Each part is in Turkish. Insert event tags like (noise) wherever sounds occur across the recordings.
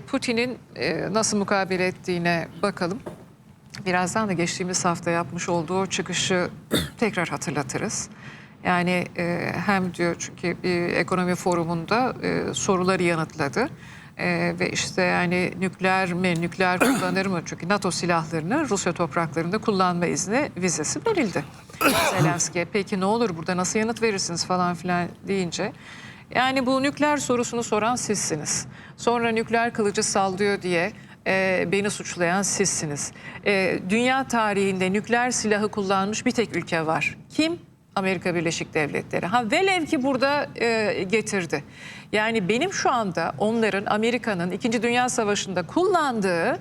Putin'in e, nasıl mukabele ettiğine bakalım. Birazdan da geçtiğimiz hafta yapmış olduğu çıkışı (clears throat) tekrar hatırlatırız. Yani e, hem diyor çünkü bir ekonomi forumunda e, soruları yanıtladı. Ve işte yani nükleer mi, nükleer kullanır mı? Çünkü NATO silahlarını Rusya topraklarında kullanma izni vizesi verildi. (clears throat) Zelenski'ye peki ne olur burada nasıl yanıt verirsiniz falan filan deyince yani bu nükleer sorusunu soran sizsiniz. Sonra nükleer kılıcı sallıyor diye e, beni suçlayan sizsiniz. E, dünya tarihinde nükleer silahı kullanmış bir tek ülke var. Kim? Amerika Birleşik Devletleri. Ha velev ki burada e, getirdi. Yani benim şu anda onların Amerika'nın 2. Dünya Savaşı'nda kullandığı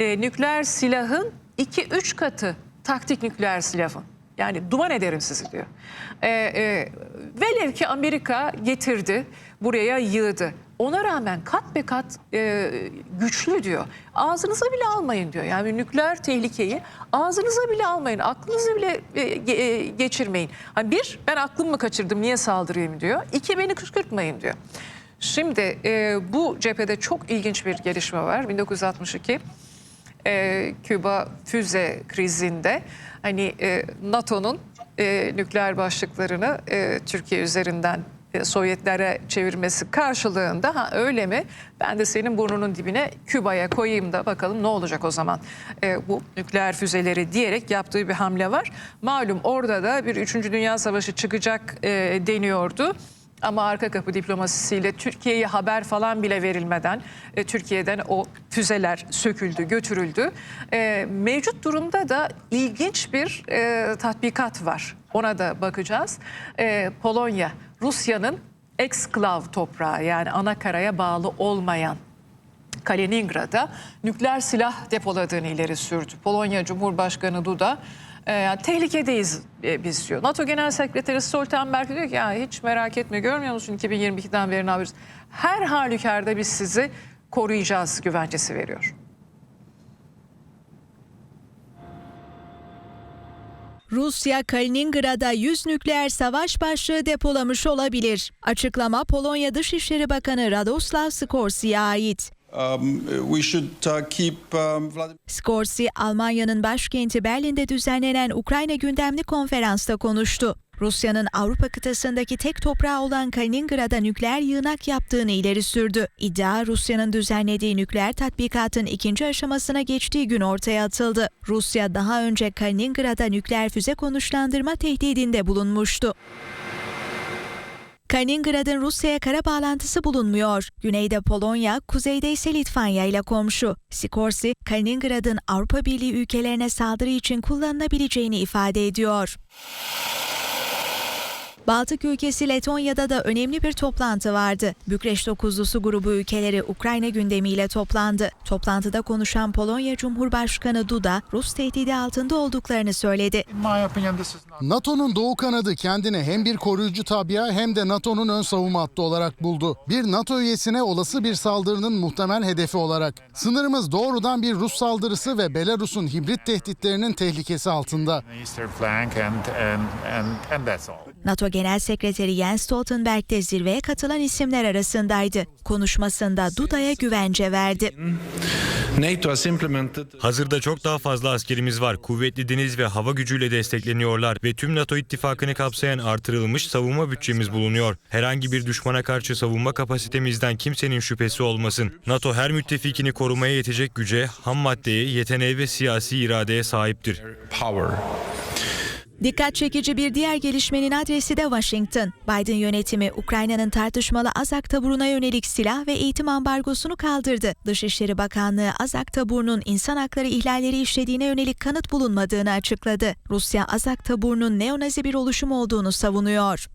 e, nükleer silahın 2-3 katı taktik nükleer silahın. Yani duman ederim sizi diyor. Ee, e, velev ki Amerika getirdi, buraya yığdı. Ona rağmen kat be kat e, güçlü diyor. Ağzınıza bile almayın diyor. Yani nükleer tehlikeyi ağzınıza bile almayın. Aklınızı bile e, e, geçirmeyin. Hani bir, ben aklımı mı kaçırdım niye saldırayım diyor. İki, beni kışkırtmayın diyor. Şimdi e, bu cephede çok ilginç bir gelişme var. 1962 e, Küba füze krizinde hani e, NATO'nun e, nükleer başlıklarını e, Türkiye üzerinden e, Sovyetlere çevirmesi karşılığında ha öyle mi? Ben de senin burnunun dibine Küba'ya koyayım da bakalım ne olacak o zaman e, bu nükleer füzeleri diyerek yaptığı bir hamle var. Malum orada da bir 3. Dünya Savaşı çıkacak e, deniyordu. Ama arka kapı diplomasisiyle Türkiye'ye haber falan bile verilmeden e, Türkiye'den o füzeler söküldü, götürüldü. E, mevcut durumda da ilginç bir e, tatbikat var. Ona da bakacağız. E, Polonya, Rusya'nın eksklav toprağı yani ana karaya bağlı olmayan Kaliningrad'a nükleer silah depoladığını ileri sürdü. Polonya Cumhurbaşkanı Duda e, tehlikedeyiz e, biz diyor. NATO Genel Sekreteri Stoltenberg diyor ki ya hiç merak etme görmüyor musun 2022'den beri ne yapıyoruz? Her halükarda biz sizi koruyacağız güvencesi veriyor. Rusya Kaliningrad'a 100 nükleer savaş başlığı depolamış olabilir. Açıklama Polonya Dışişleri Bakanı Radoslav Sikorski'ye ait. Um, we should uh, um. Skorsi, Almanya'nın başkenti Berlin'de düzenlenen Ukrayna gündemli konferansta konuştu. Rusya'nın Avrupa kıtasındaki tek toprağı olan Kaliningrad'a nükleer yığınak yaptığını ileri sürdü. İddia Rusya'nın düzenlediği nükleer tatbikatın ikinci aşamasına geçtiği gün ortaya atıldı. Rusya daha önce Kaliningrad'a nükleer füze konuşlandırma tehdidinde bulunmuştu. Kaliningrad'ın Rusya'ya kara bağlantısı bulunmuyor. Güneyde Polonya, kuzeyde ise Litvanya ile komşu. Sikorsi, Kaliningrad'ın Avrupa Birliği ülkelerine saldırı için kullanılabileceğini ifade ediyor. Baltık ülkesi Letonya'da da önemli bir toplantı vardı. Bükreş Dokuzlusu grubu ülkeleri Ukrayna gündemiyle toplandı. Toplantıda konuşan Polonya Cumhurbaşkanı Duda, Rus tehdidi altında olduklarını söyledi. NATO'nun doğu kanadı kendine hem bir koruyucu tabia hem de NATO'nun ön savunma hattı olarak buldu. Bir NATO üyesine olası bir saldırının muhtemel hedefi olarak. Sınırımız doğrudan bir Rus saldırısı ve Belarus'un hibrit tehditlerinin tehlikesi altında. NATO Genel Sekreteri Jens Stoltenberg de zirveye katılan isimler arasındaydı. Konuşmasında Duda'ya güvence verdi. NATO has implemented Hazırda çok daha fazla askerimiz var. Kuvvetli deniz ve hava gücüyle destekleniyorlar ve tüm NATO ittifakını kapsayan artırılmış savunma bütçemiz bulunuyor. Herhangi bir düşmana karşı savunma kapasitemizden kimsenin şüphesi olmasın. NATO her müttefikini korumaya yetecek güce, ham maddeye, yeteneğe ve siyasi iradeye sahiptir. Dikkat çekici bir diğer gelişmenin adresi de Washington. Biden yönetimi Ukrayna'nın tartışmalı Azak taburuna yönelik silah ve eğitim ambargosunu kaldırdı. Dışişleri Bakanlığı Azak taburunun insan hakları ihlalleri işlediğine yönelik kanıt bulunmadığını açıkladı. Rusya Azak taburunun neonazi bir oluşum olduğunu savunuyor.